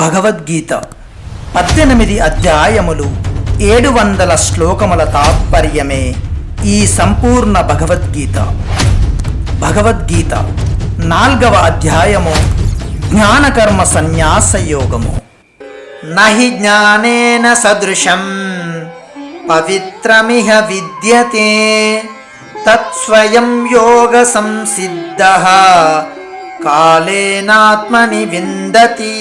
భగవద్గీత పద్దెనిమిది అధ్యాయములు ఏడు వందల శ్లోకముల తాత్పర్యమే ఈ సంపూర్ణ భగవద్గీత. భగవద్గీత నాల్గవ అధ్యాయము జ్ఞానకర్మ సన్యాస యోగము. నహి జ్ఞానేన సదృశం పవిత్రమిహ విద్యతే తత్స్వయం యోగ సంసిద్ధ కాలేనాత్మని విందతి.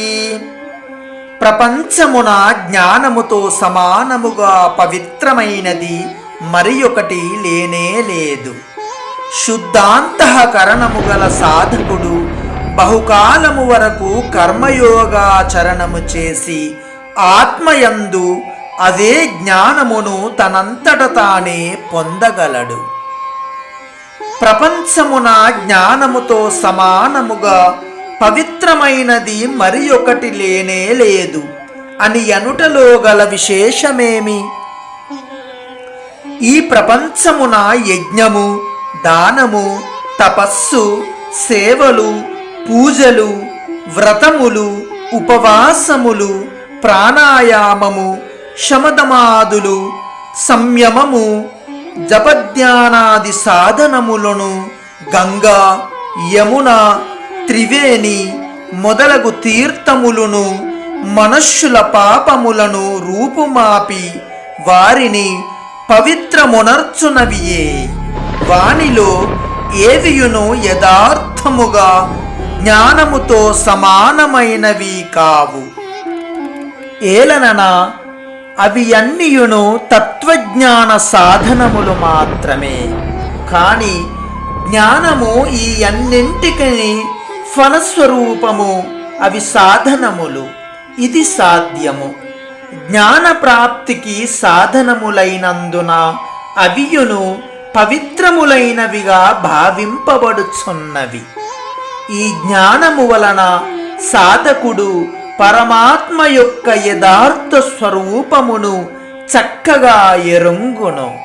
ప్రపంచమున జ్ఞానముతో సమానముగా పవిత్రమైనది మరి ఒకటి లేనే లేదు. శుద్ధాంతఃకరణము గల సాధకుడు బహుకాలము వరకు కర్మయోగాచరణము చేసి ఆత్మయందు అదే జ్ఞానమును తనంతట తానే పొందగలడు. ప్రపంచమున జ్ఞానముతో సమానముగా పవిత్రమైనది మరి ఒకటి లేనే లేదు. అని అనుటలో గల విశేషమేమి? ఈ ప్రపంచమున యజ్ఞము దానము తపస్సు సేవలు పూజలు వ్రతములు ఉపవాసములు ప్రాణాయామము శమదమాదులు సంయమము జపధ్యానాది సాధనములను గంగా యమున త్రివేణి మొదలగు తీర్థములను మనుష్యుల పాపములను రూపుమాపి వారిని పవిత్రమునర్చునవియే. వానిలో ఏవియును యథార్థముగా జ్ఞానముతో సమానమైనవి కావు. ఏలనన అవి అన్నియును తత్వజ్ఞాన సాధనములు మాత్రమే. కానీ జ్ఞానము ఈ అన్నింటికి ఫలస్వరూపము అవి సాధనములు. ఇది సాధ్యము. జ్ఞాన ప్రాప్తికి సాధనములైనందున అవియును పవిత్రములైనవిగా భావింపబడుచున్నవి. ఈ జ్ఞానము వలన సాధకుడు పరమాత్మ యొక్క యథార్థ స్వరూపమును చక్కగా ఎరుంగును.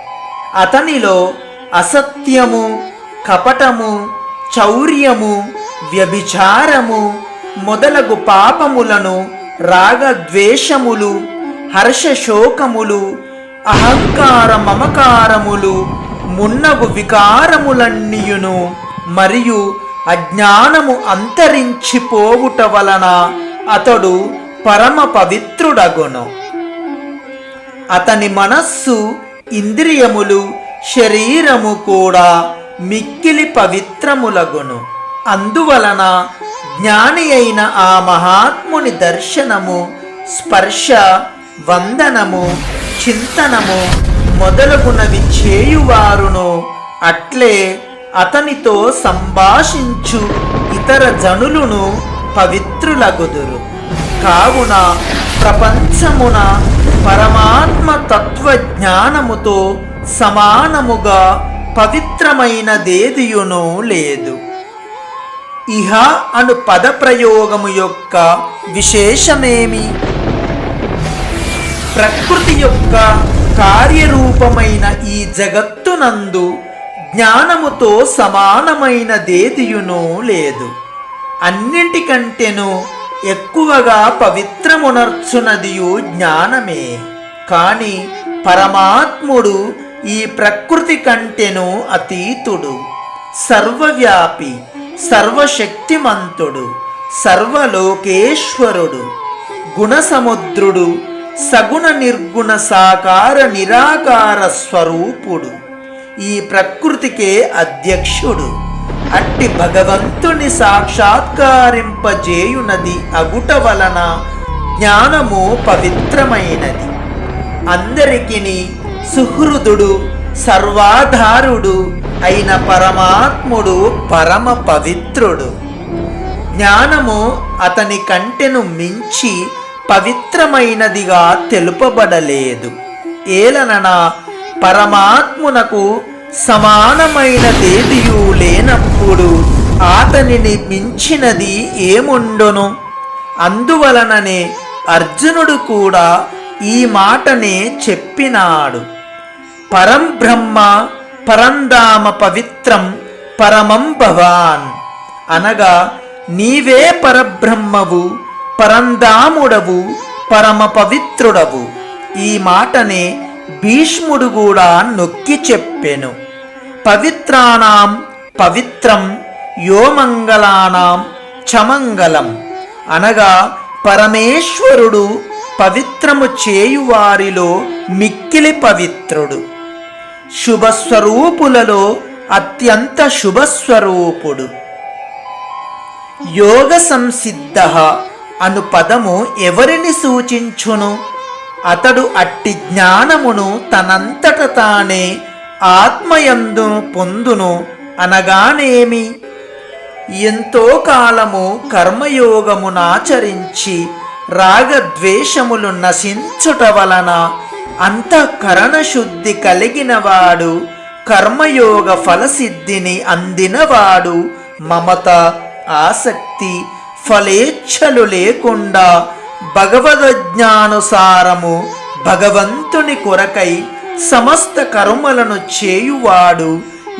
అతనిలో అసత్యము కపటము చౌర్యము వ్యభిచారము మొదలగు పాపములను రాగద్వేషములు హర్షశోకములు అహంకార మమకారములు మున్నగు వికారములన్నీయును మరియు అజ్ఞానము అంతరించిపోవుట వలన అతడు పరమ పవిత్రుడగును. అతని మనస్సు ఇంద్రియములు శరీరము కూడా మిక్కిలి పవిత్రములగును. అందువలన జ్ఞాని అయిన ఆ మహాత్ముని దర్శనము స్పర్శ వందనము చింతనము మొదలగునవి చేయువారును అట్లే అతనితో సంభాషించు ఇతర జనులును పవిత్రులగుదురు. కావున ప్రపంచమున పరమాత్మ తత్వజ్ఞానముతో సమానముగా పవిత్రమైనదేదియునూ లేదు. ఇహ అను పదప్రయోగము యొక్క విశేషమేమి? ప్రకృతి యొక్క కార్యరూపమైన ఈ జగత్తునందు జ్ఞానముతో సమానమైనదేదియునూ లేదు. అన్నింటికంటేను ఎక్కువగా పవిత్రమునర్చునదియు జ్ఞానమే. కాని పరమాత్ముడు ఈ ప్రకృతి కంటెను అతీతుడు. సర్వవ్యాపి సర్వశక్తిమంతుడు సర్వలోకేశ్వరుడు గుణసముద్రుడు సగుణ నిర్గుణ సాకార నిరాకార స్వరూపుడు. ఈ ప్రకృతికే అధ్యక్షుడు. అట్టి భగవంతుని సాక్షాత్కారింపజేయునది అగుట వలన జ్ఞానము పవిత్రమైనది. అందరికిని సుహృదుడు సర్వాధారుడు అయిన పరమాత్ముడు పరమ పవిత్రుడు. జ్ఞానము అతని కంటెను మించి పవిత్రమైనదిగా తెలుపబడలేదు. ఏలనన పరమాత్మునకు సమానమైనదేదియు లేనప్పుడు అతనిని మించినది ఏముండును? అందువలననే అర్జునుడు కూడా ఈ మాటనే చెప్పినాడు. పరంబ్రహ్మ పరంధామ పవిత్రం పరమం భవాన్. అనగా నీవే పరబ్రహ్మవు పరందాముడవు పరమ పవిత్రుడవు ఈ మాటనే భీష్ముడు కూడా నొక్కి చెప్పెను. పవిత్రాణం పవిత్రం యోమంగళానాం చమంగళం. అనగా పరమేశ్వరుడు పవిత్రము చేయువారిలో మిక్కిలి పవిత్రుడు. శుభస్వరూపులలో అత్యంత శుభస్వరూపుడు. యోగ సంసిద్ధ అను పదము ఎవరిని సూచించును? అతడు అట్టి జ్ఞానమును తనంతట తానే ఆత్మయందు పొందును అనగానేమి? ఎంతో కాలము కర్మయోగమునాచరించి రాగద్వేషములు నశించుట వలన అంతఃకరణ శుద్ధి కలిగినవాడు కర్మయోగ ఫలసిద్ధిని అందినవాడు మమత ఆసక్తి ఫలేచ్ఛలు లేకుండా భగవద్జ్ఞానుసారము భగవంతుని కొరకై సమస్త కర్మలను చేయువాడు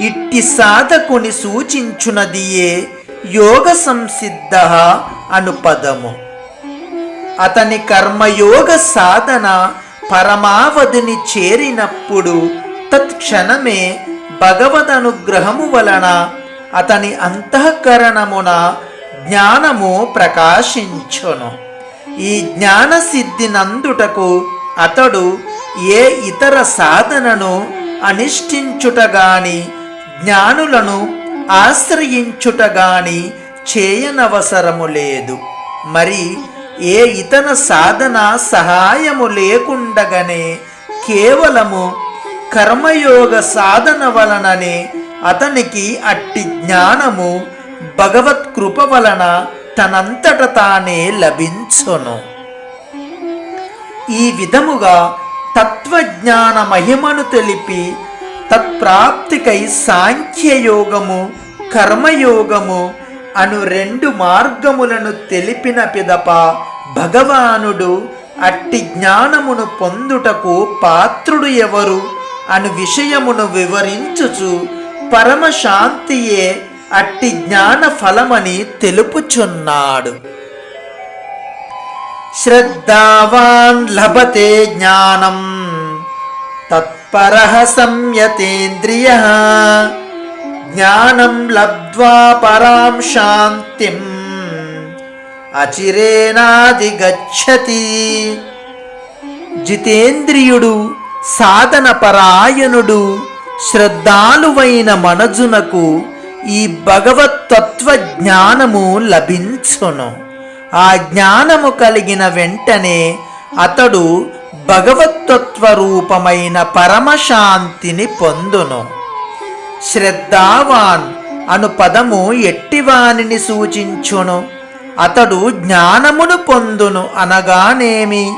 ఇట్టి సాధకుని సూచించునదియే యోగ సంసిద్ధ అను పదము అతని కర్మయోగ సాధన పరమావధిని చేరినప్పుడు తత్క్షణమే భగవదనుగ్రహము వలన అతని అంతఃకరణమున జ్ఞానము ప్రకాశించును. ఈ జ్ఞాన సిద్ధినందుటకు అతడు ఏ ఇతర సాధనను అనిష్ఠించుటగాని జ్ఞానులను ఆశ్రయించుటగాని చేయనవసరము లేదు. మరి ఏ ఇతర సాధన సహాయము లేకుండగానే కేవలము కర్మయోగ సాధన వలననే అతనికి అట్టి జ్ఞానము భగవత్ కృప వలన తనంతట తానే లభించును. ఈ విధముగా తత్వజ్ఞాన మహిమను తెలిపి తత్ప్రాప్తికై సాంఖ్యయోగము కర్మయోగము అను రెండు మార్గములను తెలిపిన పిదప భగవానుడు అట్టి జ్ఞానమును పొందుటకు పాత్రుడు ఎవరు? అను విషయమును వివరించుచు పరమశాంతియే అట్టి జ్ఞాన ఫలమని తెలుపుచున్నాడు. శ్రద్ధావాన్ లభతే జ్ఞానం తత్పర సంయతేంద్రియ. జ్ఞానం లబ్ధ్వా పరాం శాంతిం అచిరేనాదిగచ్చతి జితేంద్రియుడు సాధన పరాయణుడు శ్రద్ధాలువైన మనజునకు ఈ భగవతత్వ జ్ఞానము లభించును. ఆ జ్ఞానము కలిగిన వెంటనే అతడు భగవతత్వ రూపమైన పరమశాంతిని పొందును. శ్రద్ధావాన్ అను పదము ఎట్టివానిని సూచించును. అతడు జ్ఞానమును పొందును అనగానేమి?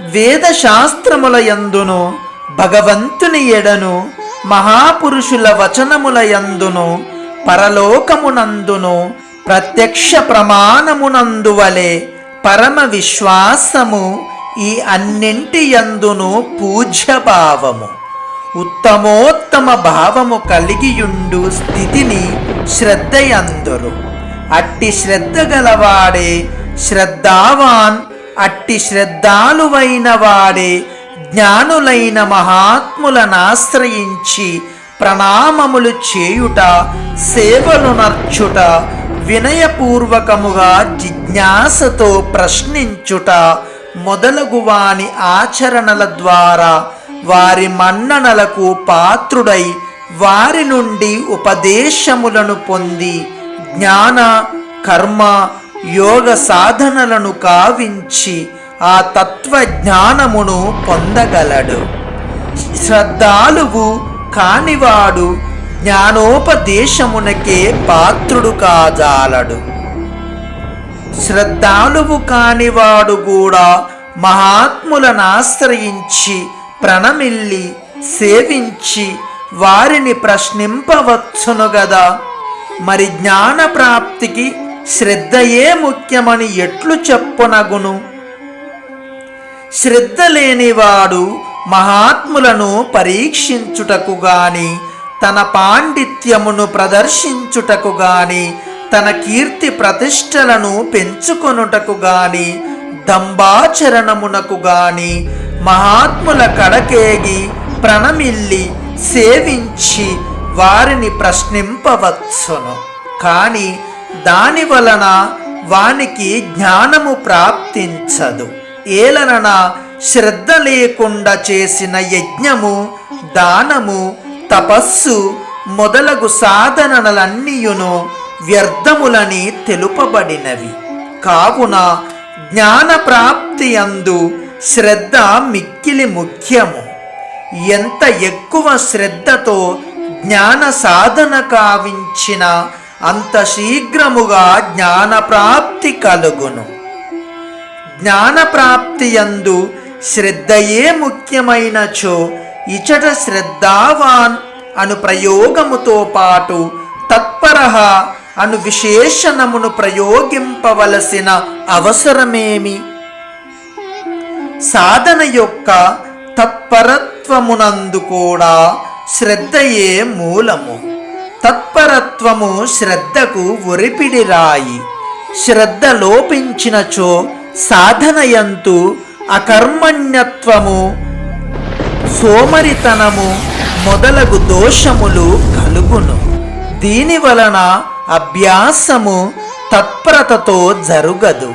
వేదశాస్త్రముల యందును భగవంతుని ఎడను మహాపురుషుల వచనముల యందును పరలోకమునందును ప్రత్యక్ష ప్రమాణమునందువలే పరమ విశ్వాసము ఈ అన్నింటి యందును పూజ్యభావము. ఉత్తమోత్తమ భావము కలిగియుండు స్థితిని శ్రద్ధయందురు. అట్టి శ్రద్ధ గలవాడే శ్రద్ధావాన్ అట్టి శ్రద్ధాలువైన వాడే జ్ఞానులైన మహాత్ములనాశ్రయించి ప్రణామములు చేయుట సేవలు నర్చుట వినయపూర్వకముగా జిజ్ఞాసతో ప్రశ్నించుట మొదలగు వాని ఆచరణల ద్వారా వారి మన్ననలకు పాత్రుడై వారి నుండి ఉపదేశములను పొంది జ్ఞాన కర్మ యోగ సాధనలను కావించి ఆ తత్వ జ్ఞానమును పొందగలడు. శ్రద్ధాలువు కానివాడు జ్ఞానోపదేశమునకే పాత్రుడు కాజాలడు. శ్రద్ధాలువు కానివాడు కూడా మహాత్ములను ఆశ్రయించి ప్రణమిల్లి సేవించి వారిని ప్రశ్నింపవచ్చును గదా. మరి జ్ఞాన ప్రాప్తికి శ్రద్ధయే ముఖ్యమని ఎట్లు చెప్పునగును? శ్రద్ధ లేనివాడు మహాత్ములను పరీక్షించుటకు గాని తన పాండిత్యమును ప్రదర్శించుటకు గాని తన కీర్తి ప్రతిష్టలను పెంచుకొనుటకు గాని దంబాచరణమునకు గాని మహాత్ముల కడకేగి ప్రణమిల్లి సేవించి వారిని ప్రశ్నింపవచ్చును. కానీ దాని వలన వానికి జ్ఞానము ప్రాప్తించదు. ఏలనన శ్రద్ధ లేకుండా చేసిన యజ్ఞము దానము తపస్సు మొదలగు సాధనలన్నీయును వ్యర్థములని తెలుపబడినవి. కావున జ్ఞాన ప్రాప్తి అందు శ్రద్ధ మిక్కిలి ముఖ్యము. ఎంత ఎక్కువ శ్రద్ధతో జ్ఞాన సాధన కావించిన అంత శీఘ్రముగా జ్ఞాన ప్రాప్తి కలుగును. జ్ఞాన ప్రాప్తి యందు శ్రద్ధయే ముఖ్యమైనచో ఇచట శ్రద్ధావాన్ అను ప్రయోగముతో పాటు తత్పర అను విశేషణమును ప్రయోగింపవలసిన అవసరమేమి? సాధన యొక్క తత్పరత్వమునందు కూడా శ్రద్ధయే మూలము. తత్పరత్వము శ్రద్ధకు ఒరిపిడి రాయి శ్రద్ధ లోపించినచో సాధనయంతు అకర్మణ్యత్వము సోమరితనము మొదలగు దోషములు కలుగును. దీని వలన అభ్యాసము తత్పరతతో జరుగదు.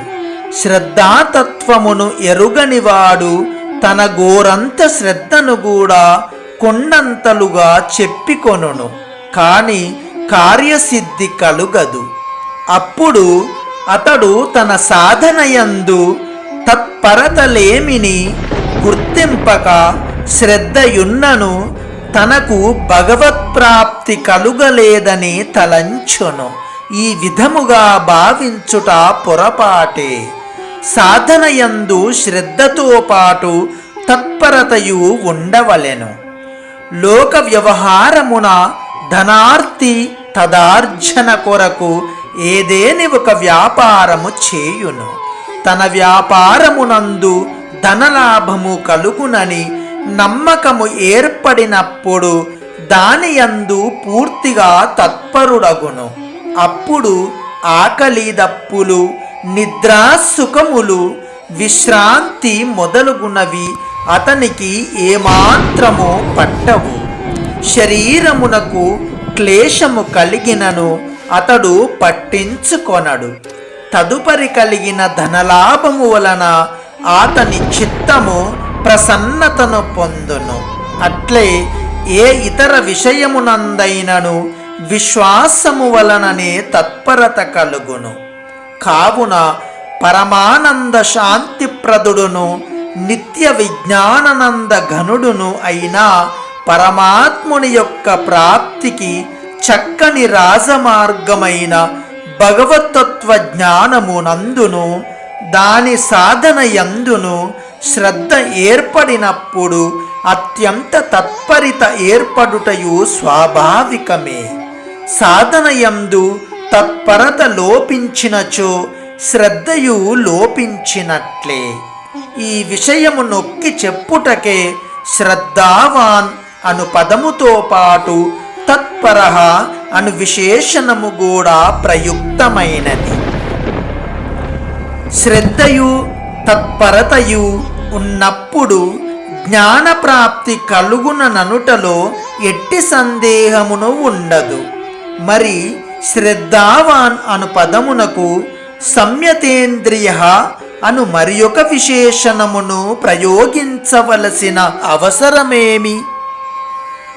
శ్రద్ధాతత్వమును ఎరుగనివాడు తన గోరంత శ్రద్ధను కూడా కొండంతలుగా చెప్పికొనును కాని కార్యసిద్ధి కలుగదు. అప్పుడు అతడు తన సాధనయందు తత్పరతలేమిని గుర్తింపక శ్రద్ధయున్నను తనకు భగవత్ప్రాప్తి కలుగలేదని తలంచును. ఈ విధముగా భావించుట పొరపాటే. సాధనయందు శ్రద్ధతో పాటు తత్పరతయు ఉండవలెను. లోక వ్యవహారమున ధనార్తి తదార్జన కొరకు ఏదేని ఒక వ్యాపారము చేయును. తన వ్యాపారమునందు ధనలాభము కలుగునని నమ్మకము ఏర్పడినప్పుడు దాని యందు పూర్తిగా తత్పరుడగును. అప్పుడు ఆకలి దప్పులు నిద్రా సుఖములు విశ్రాంతి మొదలుగునవి అతనికి ఏమాత్రము పట్టవు. శరీరమునకు క్లేశము కలిగినను అతడు పట్టించుకొనడు. తదుపరి కలిగిన ధనలాభము వలన అతని చిత్తము ప్రసన్నతను పొందును. అట్లే ఏ ఇతర విషయమునందైనను విశ్వాసము వలననే తత్పరత కలుగును. కావున పరమానంద శాంతిప్రదుడును నిత్య విజ్ఞానానంద ఘనుడును అయిన పరమాత్ముని యొక్క ప్రాప్తికి చక్కని రాజమార్గమైన భగవతత్వ జ్ఞానము నందును దాని సాధన యందును శ్రద్ధ ఏర్పడినప్పుడు అత్యంత తత్పరిత ఏర్పడుటయు స్వాభావికమే. సాధన యందు తత్పరత లోపించినచో శ్రద్ధయు లోపించినట్లే. ఈ విషయము నొక్కి చెప్పుటకే శ్రద్ధావాన్ అను పదముతో పాటు తత్పర అను విశేషణము కూడా ప్రయుక్తమైనది. శ్రద్ధయు తత్పరతయు ఉన్నప్పుడు జ్ఞానప్రాప్తి కలుగునననుటలో ఎట్టి సందేహమును ఉండదు. మరి శ్రద్ధావాన్ అను పదమునకు సంయతేంద్రియ అను మరి ఒక విశేషణమును ప్రయోగించవలసిన అవసరమేమి?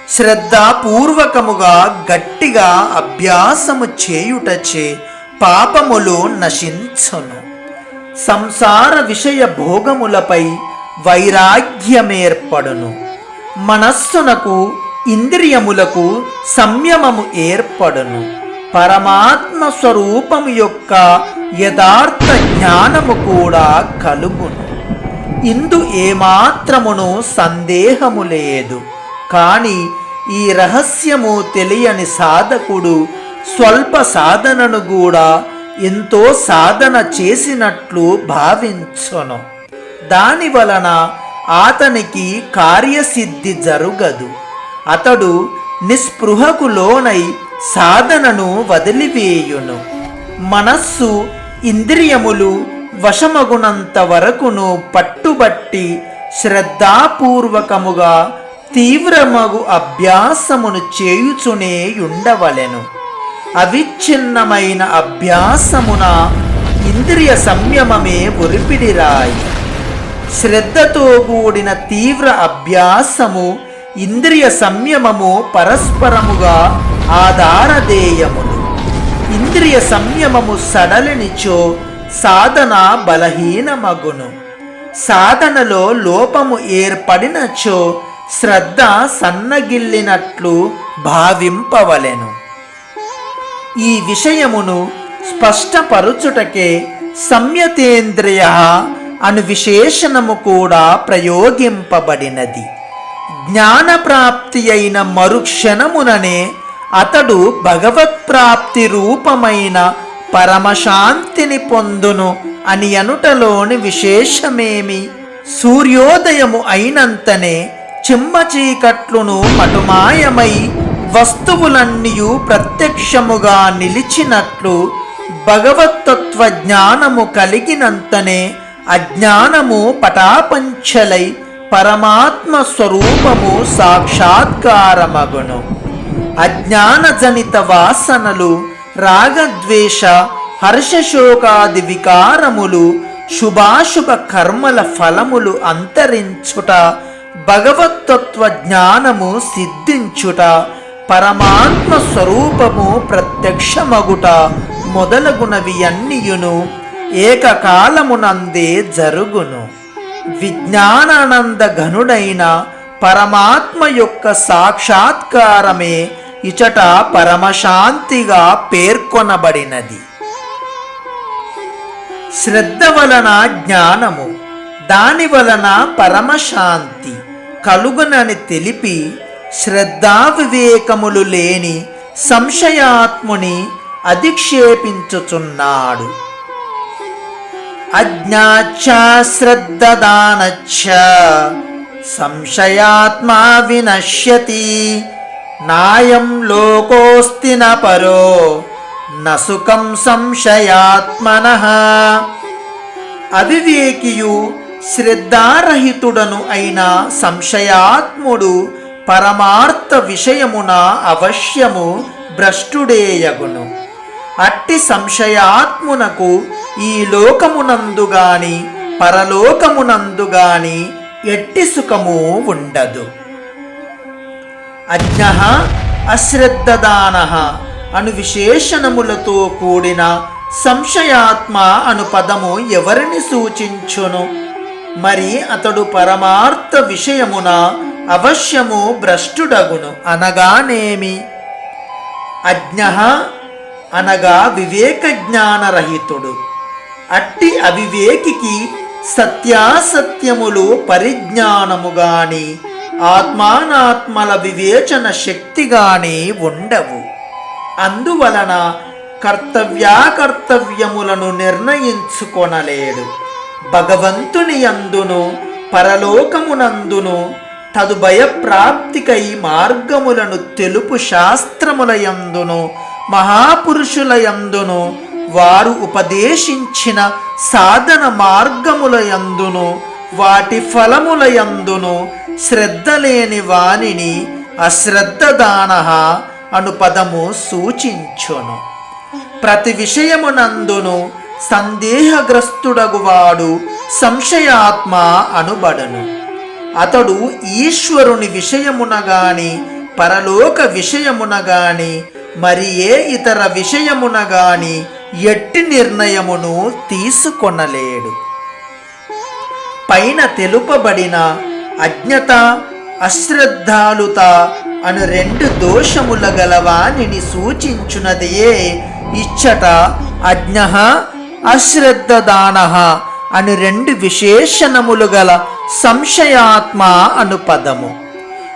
శ్రద్ధాపూర్వకముగా గట్టిగా అభ్యాసము చేయుటచే పాపములు నశించును. సంసార విషయ భోగములపై వైరాగ్యమేర్పడును. మనస్సునకు ఇంద్రియములకు సంయమము ఏర్పడును. పరమాత్మ స్వరూపము యొక్క యథార్థ జ్ఞానము కూడా కలుగును. ఇందు ఏమాత్రమును సందేహము లేదు. కానీ ఈ రహస్యము తెలియని సాధకుడు స్వల్ప సాధనను కూడా ఎంతో సాధన చేసినట్లు భావించును. దాని వలన అతనికి కార్యసిద్ధి జరుగదు. అతడు నిస్పృహకు లోనై సాధనను వదిలివేయును. మనస్సు ఇంద్రియములు వశమగునంత వరకును పట్టుబట్టి శ్రద్ధాపూర్వకముగా తీవ్రమగు అభ్యాసమును చేయుచునే ఉండవలెను. అవిచ్ఛిన్నమైన అభ్యాసమున ఇంద్రియ సంయమమే ఒరిపిడిరాయి. శ్రద్ధతో కూడిన తీవ్ర అభ్యాసము ఇంద్రియ సంయమము పరస్పరముగా ఆధారదేయములు ఇంద్రియ సంయమము సడలినిచో సాధన బలహీనమగును. సాధనలో లోపము ఏర్పడినచో శ్రద్ధ సన్నగిల్లినట్లు భావింపవలెను. ఈ విషయమును స్పష్టపరుచుటకే సంయతేంద్రియ అను విశేషణము కూడా ప్రయోగింపబడినది. జ్ఞానప్రాప్తి అయిన మరుక్షణముననే అతడు భగవత్ ప్రాప్తి రూపమైన పరమశాంతిని పొందును అని అనుటలోని విశేషమేమి? సూర్యోదయము అయినంతనే చిమ్మ చీకట్లును మటుమాయమై వస్తువులన్నీయు ప్రత్యక్షముగా నిలిచినట్లు భగవతత్వ జ్ఞానము కలిగినంతనే అజ్ఞానము పటాపంచలై పరమాత్మ స్వరూపము సాక్షాత్కారమగును. అజ్ఞానజనిత వాసనలు రాగద్వేష హర్షశోకాది వికారములు శుభాశుభ కర్మల ఫలములు అంతరించుట భగవతత్వ జ్ఞానము సిద్ధించుట పరమాత్మ స్వరూపము ప్రత్యక్షమగుట మొదలగునవి అన్నియును ఏకకాలమునందే జరుగును. విజ్ఞానానంద ఘనుడైన పరమాత్మ యొక్క సాక్షాత్కారమే ఇచట పరమశాంతిగా పేర్కొనబడినది. శ్రద్ధ వలన జ్ఞానము దాని వలన పరమశాంతి కలుగునని తెలిపి శ్రద్ధా వివేకములు లేని సంశయాత్ముని అధిక్షేపించుచున్నాడు. అజ్ఞాచ్ఛ శ్రద్ధదానచ్చ సంశయాత్మా వినశ్యతి. నాయం లోకోస్తి న పరో నసుకం సంశయాత్మన. అవివేకియు శ్రద్ధారహితుడను అయిన సంశయాత్ముడు పరమార్థ విషయమున అవశ్యము భ్రష్టుడేయగును. అట్టి సంశయాత్మునకు ఈ లోకమునందు గాని పరలోకమునందు గాని ఎట్టి సుఖము ఉండదు. అజ్ఞ అశ్రద్ధదాన అను విశేషణములతో కూడిన సంశయాత్మ అను పదము ఎవరిని సూచించును? మరి అతడు పరమార్థ విషయమున అవశ్యము భ్రష్టుడగును అనగానేమి? అజ్ఞ అనగా వివేక జ్ఞానరహితుడు అట్టి అవివేకికి సత్యాసత్యములు పరిజ్ఞానము గాని ఆత్మానాత్మల వివేచన శక్తి గాని ఉండవు. అందువలన కర్తవ్యాకర్తవ్యములను నిర్ణయించుకొనలేడు. భగవంతుని యందును పరలోకమునందును తదుభయ ప్రాప్తికై మార్గములను తెలుపు శాస్త్రముల యందును మహాపురుషుల యందును వారు ఉపదేశించిన సాధన మార్గముల యందును వాటి ఫలముల యందును శ్రద్ధ లేని వానిని అశ్రద్ధదాన అను పదము సూచించును. ప్రతి విషయమునందును సందేహగ్రస్తుడగువాడు సంశయాత్మ అనుబడను. అతడు ఈశ్వరుని విషయమున గాని పరలోక విషయమున గాని మరి ఏ ఇతర విషయమున గాని ఎట్టి నిర్ణయమును తీసుకొనలేడు. పైన తెలుపబడిన అజ్ఞత అశ్రద్ధాలుత అను రెండు దోషముల గలవానిని సూచించునదియే ఇచ్చట అజ్ఞ అశ్రద్ధదాన అను రెండు విశేషణములు గల సంశయాత్మ అను పదము.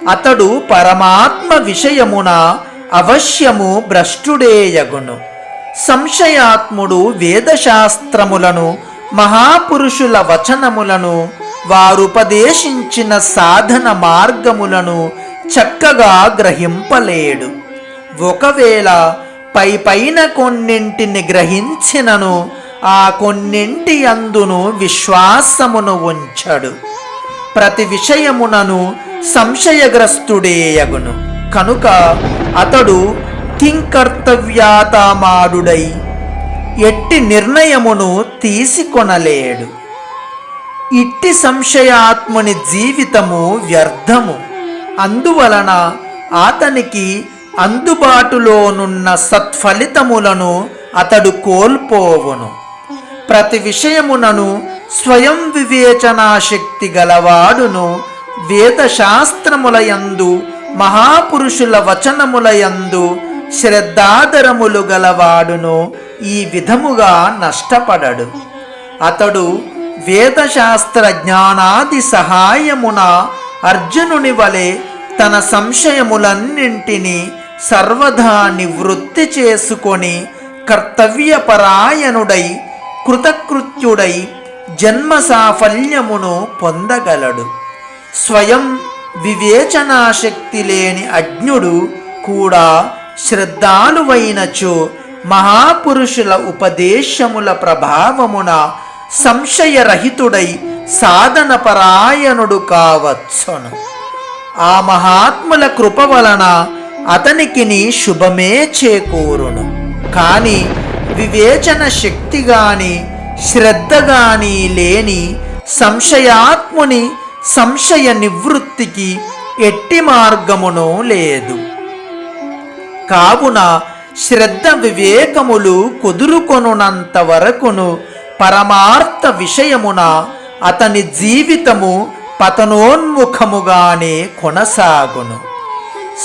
అతడు పరమాత్మ విషయమున అవశ్యము భ్రష్టుడేయగును. సంశయాత్ముడు వేదశాస్త్రములను మహాపురుషుల వచనములను వారుపదేశించిన సాధన మార్గములను చక్కగా గ్రహింపలేడు. ఒకవేళ పై పైన కొన్నింటిని గ్రహించినను ఆ కొన్నింటి అందును విశ్వాసమును ఉంచడు. ప్రతి విషయమునను సంశయగ్రస్తుడేయగును. కనుక అతడు కింకర్తవ్యాతమాడుడై ఎట్టి నిర్ణయమును తీసుకొనలేడు. ఇట్టి సంశయాత్ముని జీవితము వ్యర్థము. అందువలన అతనికి అందుబాటులోనున్న సత్ఫలితములను అతడు కోల్పోవును. ప్రతి విషయమునను స్వయం వివేచనాశక్తి గలవాడును వేదశాస్త్రములయందు మహాపురుషుల వచనములయందు శ్రద్ధాదరములు గలవాడును ఈ విధముగా నష్టపడడు. అతడు వేదశాస్త్ర జ్ఞానాది సహాయమున అర్జునుని వలె తన సంశయములన్నింటినీ సర్వదా నివృత్తి చేసుకొని కర్తవ్యపరాయణుడై కృతకృత్యుడై జన్మ సాఫల్యమును పొందగలడు. స్వయం వివేచనాశక్తి లేని అజ్ఞుడు కూడా శ్రద్ధాలువైనచో మహాపురుషుల ఉపదేశముల ప్రభావమున సంశయరహితుడై సాధన పరాయణుడు కావచ్చును. ఆ మహాత్ముల కృప వలన అతనికిని శుభమే చేకూరును. కాని వివేచన శక్తి గాని శ్రద్ధ గాని లేని సంశయాత్ముని సంశయ నివృత్తికి ఎట్టి మార్గమును లేదు. కావున శ్రద్ధ వివేకములు కుదురుకొనునంత వరకును పరమార్థ విషయమున అతని జీవితము పతనోన్ముఖముగానే కొనసాగును.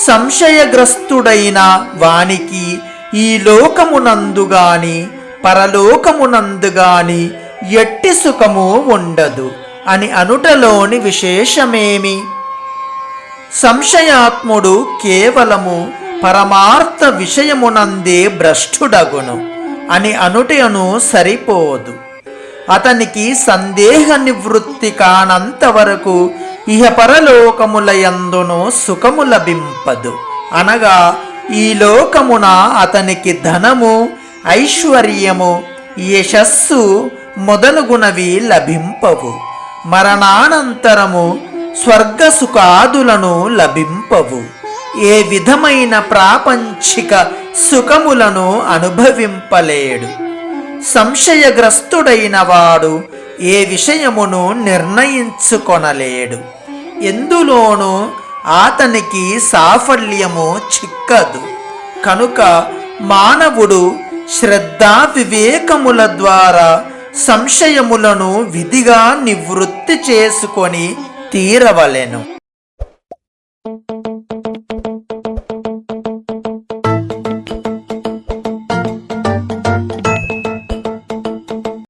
సంశయగ్రస్తుడైన వానికి ఈ లోకమునందు గాని పరలోకమునందు గాని ఎట్టి సుఖము ఉండదు అని అనుటలోని విశేషమేమి? సంశయాత్ముడు కేవలము పరమార్థ విషయమునందే భ్రష్టుడగును అని అనుటను సరిపోదు. అతనికి సందేహ నివృత్తి కానంత వరకు ఇహ పరలోకముల యందును సుఖము లభింపదు. అనగా ఈ లోకమున అతనికి ధనము ఐశ్వర్యము యశస్సు మొదలుగునవి లభింపవు. మరణానంతరము స్వర్గ సుఖాదులను లభింపవు. ఏ విధమైన ప్రాపంచిక సుఖములను అనుభవింపలేడు. సంశయగ్రస్తుడైన వాడు ఏ విషయమును నిర్ణయించుకొనలేడు. ఎందులోనూ అతనికి సాఫల్యము చిక్కదు. కనుక మానవుడు శ్రద్ధా వివేకముల ద్వారా సంశయములను విధిగా నివృత్తి చేసుకొని తీరవలెను.